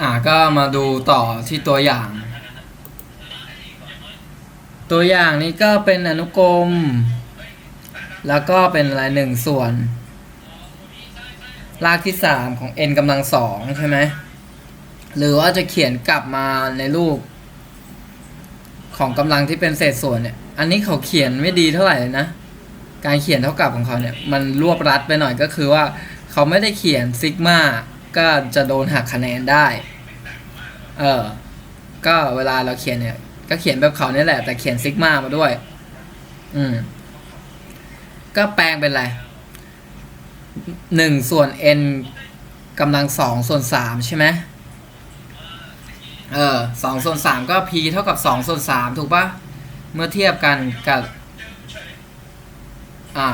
อ่าก็มาดูต่อที่ตัวอย่าง ตัวอย่างนี้ก็เป็นอนุกรม แล้วก็เป็นอะไรหนึ่งส่วน รากที่สามของ n กำลังสองใช่ไหมหรือว่าจะเขียนกลับมาในรูป ของกำลังที่เป็นเศษส่วนเนี่ย อันนี้เขาเขียนไม่ดีเท่าไหร่เลยนะ การเขียนเท่ากับของเขาเนี่ย มันรวบรัดไปหน่อยก็คือว่า เขาไม่ได้เขียนซิกมา ก็จะโดนหักคะแนนได้ เออ ก็เวลาเราเขียนเนี่ย ก็เขียนแบบเขาเนี่ยแหละ แต่เขียนซิกมามาด้วย อืม ก็แปลงเป็นอะไรหนึ่งส่วน n กำลังสองส่วนสามใช่ไหมเออสองส่วนสามก็ p เท่ากับสองส่วนสามถูกปะเมื่อเทียบกันกับ อ่า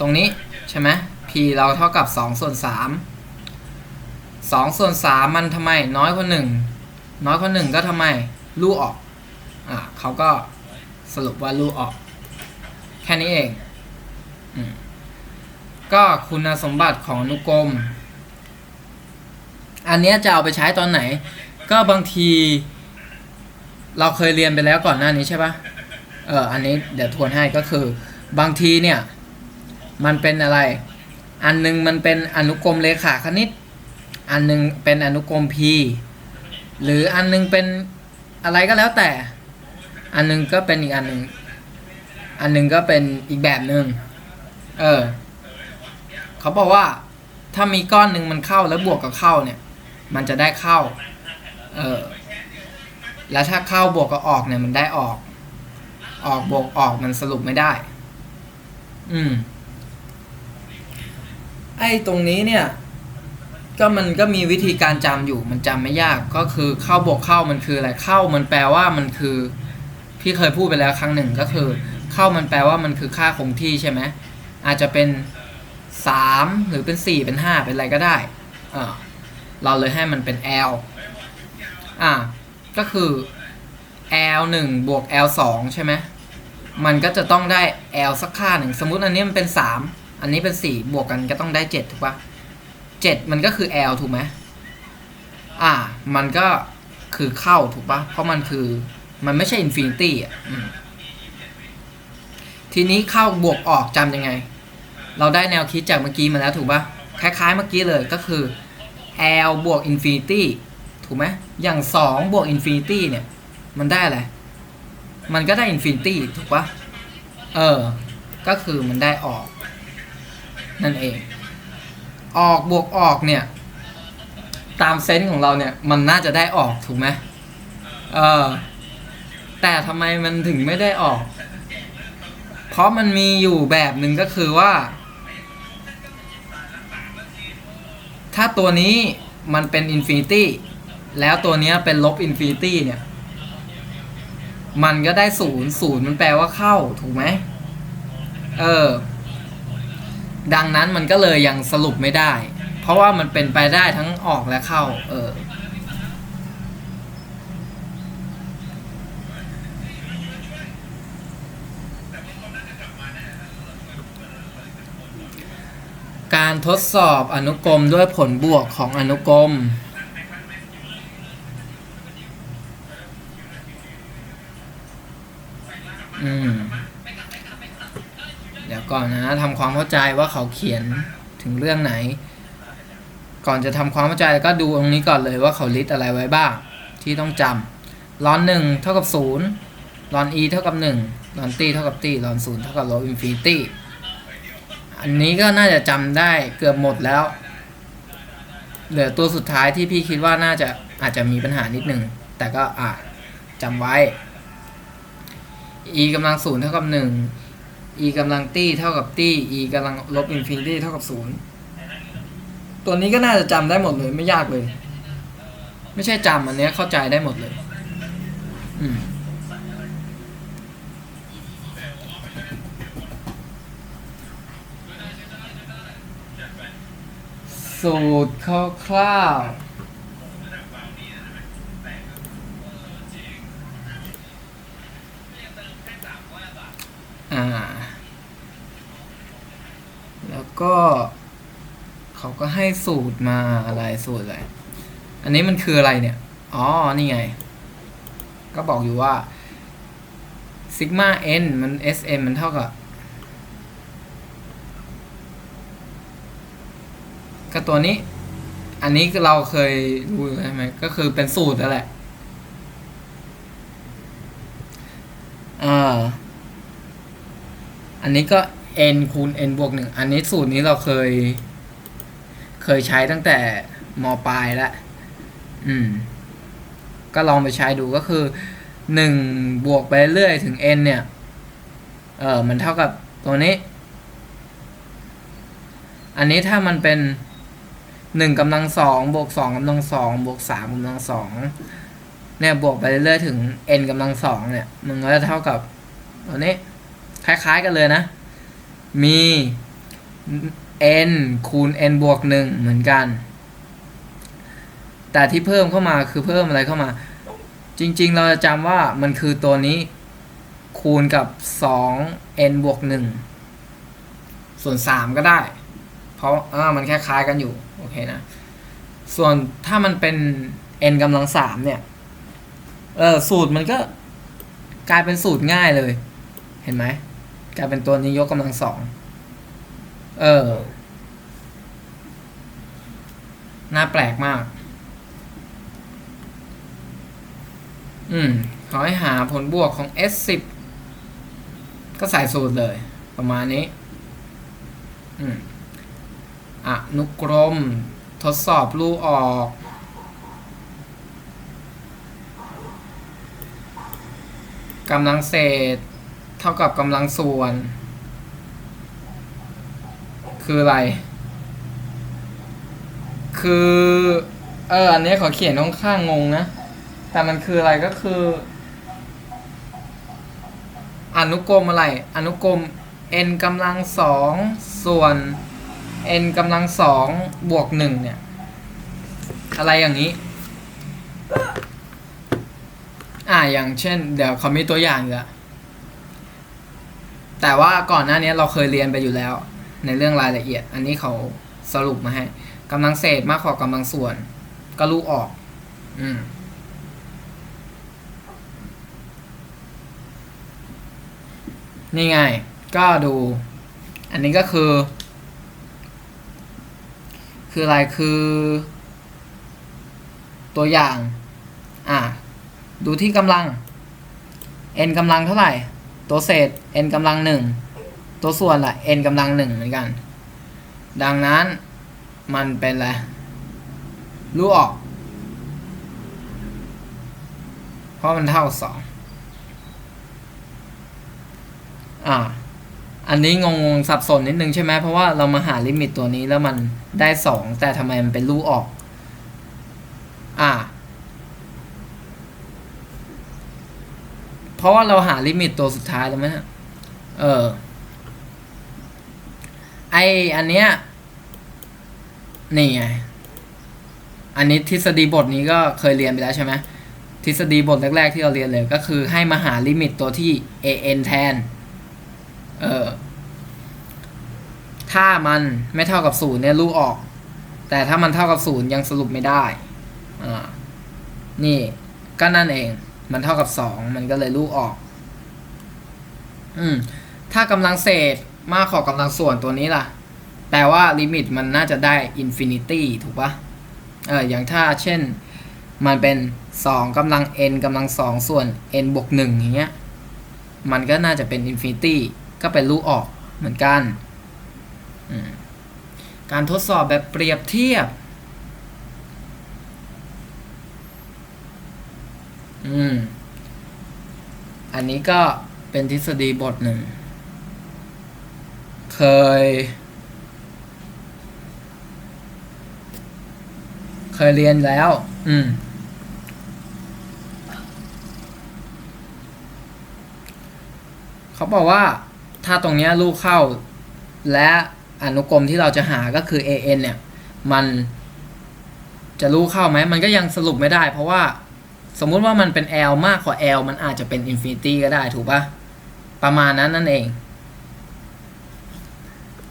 ตรงนี้ใช่ไหม p เราเท่ากับสองส่วนสาม สองส่วนสามมันทำไม น้อยกว่าหนึ่งน้อยกว่าหนึ่งก็ทำไมลู่ออก อ่าเขาก็สรุปว่าลู่ออก แค่นี้เองอก็คุณสมบัติของอนุกรม อันเนี้ยจะเอาไปใช้ตอนไหน ก็บางที เราเคยเรียนไปแล้วก่อนหน้านี้ใช่ปะเออ อันนี้เดี๋ยวทวนให้ก็คือ บางทีเนี่ย มันเป็นอะไร อันหนึงมันเป็นอนุกรมเลขาคณิต อันหนึงเป็นอนุกรม p หรืออันหนึงเป็นอะไรก็แล้วแต่ อันหนึงก็เป็นอีกอันหนึ่งอันหนึงก็เป็นอีกแบบหนึ่งเออ เขาบอกว่าถ้ามีก้อนหนึ่งมันเข้าแล้วบวกกับเข้าเนี่ย มันจะได้เข้า เออ แล้วถ้าเข้าบวกกับออกเนี่ยมันได้ออก ออกบวกออกมันสรุปไม่ได้ อืม ไอ้ตรงนี้เนี่ย ก็มันก็มีวิธีการจำอยู่มันจำไม่ยากก็คือเข้าบวกเข้ามันคืออะไรเข้ามันแปลว่ามันคือพี่เคยพูดไปแล้วครั้งหนึ่งก็คือ เข้ามันแปลว่ามันคือค่าคงที่ใช่ไหมอาจจะเป็นสามหรือเป็นสี่เป็นห้าเป็นอะไรก็ได้เราเลยให้มันเป็น L อ่าก็คือ L หนึ่งบวก L สองใช่ไหมมันก็จะต้องได้ L สักค่าหนึ่งสมมุติอันนี้มันเป็นสามอันนี้เป็นสี่บวกกันก็ต้องได้เจ็ดถูกปะ เจ็ดมันก็คือ L ถูกไหมอ่า มันก็คือเข้าถูกปะเพราะมันคือมันไม่ใช่อินฟินิตี้อะทีนี้เข้าบวกออกจำยังไง เราได้แนวคิดจากเมื่อกี้มาแล้วถูกปะคล้าย ๆ เมื่อกี้เลยก็คือ L บวก infinity ถูกไหมอย่าง 2 บวก infinity เนี่ย มันได้อะไร มันก็ได้ infinity ถูกปะเออ ก็คือมันได้ออก นั่นเอง ออกบวกออกเนี่ย ตามเซนส์ของเราเนี่ย มันน่าจะได้ออกถูกไหมเออแต่ทำไมมันถึงไม่ได้ออก เพราะมันมีอยู่แบบหนึ่งก็คือว่า ถ้าตัวนี้มันเป็นอินฟินิตี้แล้วตัวนี้เป็นลบอินฟินิตี้เนี่ย มันก็ได้ศูนย์ศูนย์มันแปลว่าเข้าถูกไหมเออ ดังนั้นมันก็เลยยังสรุปไม่ได้ เพราะว่ามันเป็นไปได้ทั้งออกและเข้า เออ การทดสอบอนุกรมด้วยผลบวกของอนุกรมอืม ก่อนนะทำความเข้าใจว่าเขาเขียนถึงเรื่องไหน ก่อนจะทำความเข้าใจก็ดูตรงนี้ก่อนเลยว่าเขาลิสต์อะไรไว้บ้าง ที่ต้องจำลอนหนึ่งเท่ากับศูนย์ลอน e เท่ากับหนึ่งลอน t เท่ากับ t ลอนศูนย์เท่ากับลบอินฟินิตี้อันนี้ก็น่าจะจำได้เกือบหมดแล้ว เหลือตัวสุดท้ายที่พี่คิดว่าน่าจะอาจจะมีปัญหานิดหนึ่งแต่ก็อะจำไว้ e กำลังศูนย์เท่ากับหนึ่ง e กำลังตี้เท่ากับตี้ e กำลังลบอินฟินิตี้เท่ากับศูนย์ตัวนี้ก็น่าจะจำได้หมดเลยไม่ยากเลย ไม่ใช่จำอันเนี้ยเข้าใจได้หมดเลย อืมสูตรคร่าวๆอ่า แล้วก็ เขาก็ให้ สูตรมาอะไรสูตรอะไรอันนี้มันคืออะไรเนี่ย อ๋อ นี่ไง ก็บอกอยู่ว่าซิกมา n มัน sn มันเท่ากับ ก็ตัวนี้ อันนี้เราเคยรู้ใช่ไหมก็คือเป็นสูตรนั่นแหละอ่าอันนี้ก็ n คูณ n บวกหนึ่งอันนี้สูตรนี้เราเคย เคยใช้ตั้งแต่มปลายแล้วอืม ก็ลองไปใช้ดูก็คือหนึ่งบวกไปเรื่อยถึง n เนี่ย เออมันเท่ากับตัวนี้ อันนี้ถ้ามันเป็นหนึ่งกำลังสองบวกสองกำลังสองบวกสามกำลังสองเนี่ยบวกไปเรื่อยๆถึง n กำลังสองเนี่ย มันก็จะเท่ากับตัวนี้ คล้ายๆกันเลยนะ มี n คูณ n บวกหนึ่งเหมือนกัน แต่ที่เพิ่มเข้ามาคือเพิ่มอะไรเข้ามา จริง ๆ เราจะจำว่ามันคือตัวนี้คูณกับ 2 n บวก1ส่วน 3 ก็ได้ เพราะอ่ามันคล้ายๆกันอยู่ โอเคนะ ส่วนถ้ามันเป็น n กำลัง3เนี่ย เออสูตรมันก็กลายเป็นสูตรง่ายเลย เห็นไหม กลายเป็นตัวนี้ยกกำลังสอง เออ น่าแปลกมาก อืม ขอให้หาผลบวกของ S 10 ก็ใส่สูตรเลย ประมาณนี้ อืมอนุกรม ทดสอบรูออก กำลังเศษ เท่ากับกำลังส่วน คืออะไร คือ เออ อันนี้ขอเขียนค่อนข้างงงนะ แต่มันคืออะไรก็คือ อนุกรมอะไร อนุกรม n กำลังสองส่วน n กำลังสองบวกหนึ่งเนี่ย อะไรอย่างนี้ อ่าอย่างเช่น เดี๋ยวเขามีตัวอย่างอยู่ละแต่ว่าก่อนหน้านี้เราเคยเรียนไปอยู่แล้ว ในเรื่องรายละเอียด อันนี้เขาสรุปมาให้กำลังเศษมากกว่ากำลังส่วน ก็ลูกออก อืมนี่ไง ก็ดู อันนี้ก็คือ คืออะไรคือ ตัวอย่าง อะ ดูที่กำลัง n กำลังเท่าไหร่ ตัวเศษ n กำลังหนึ่ง ตัวส่วนล่ะ n กำลังหนึ่งเหมือนกัน ดังนั้นมันเป็นอะไรรู้ออก เพราะมันเท่าสองอ่า อันนี้งงงสับสนนิดนึงใช่ไหมเพราะว่าเรามาหาลิมิตตัวนี้แล้วมันได้สองแต่ทำไมมันเป็นรูออก อ่า เพราะว่าเราหาลิมิตตัวสุดท้ายแล้วไหมฮะเออ ไออันเนี้ยนี่ไง อันนี้ทฤษฎีบทนี้ก็เคยเรียนไปแล้วใช่ไหมทฤษฎีบทแรก ๆ ที่เราเรียนเลย ก็คือให้มาหาลิมิตตัวที่ an แทน เออ ถ้ามันไม่เท่ากับศูนย์เนี่ยลูกออก แต่ถ้ามันเท่ากับศูนย์ยังสรุปไม่ได้ อ่า นี่ก็นั่นเอง มันเท่ากับสองมันก็เลยลูกออก อืม ถ้ากำลังเศษ มากกว่ากำลังส่วนตัวนี้ล่ะ แปลว่าลิมิตมันน่าจะได้อินฟินิตี้ถูกปะเอออย่างถ้าเช่นมันเป็นสองกำลัง n กำลังสองส่วน n บวกหนึ่งอย่างเงี้ย มันก็น่าจะเป็นอินฟินิตี้ก็เป็นลูออกเหมือนกัน การทดสอบแบบเปรียบเทียบ อืม อันนี้ก็เป็นทฤษฎีบทหนึ่ง เคย เคยเรียนแล้ว อืม เขาบอกว่าถ้าตรงเนี้ยลูกเข้า และอนุกรมที่เราจะหาก็คือ an เนี่ย มันจะลูกเข้าไหม มันก็ยังสรุปไม่ได้ เพราะว่าสมมุติว่ามันเป็น L มากกว่า L มันอาจจะเป็น Infinity ก็ได้ถูกปะประมาณนั้นนั่นเอง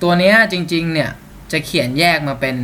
ตัวนี้จริงๆเนี่ยจะเขียนแยกมาเป็น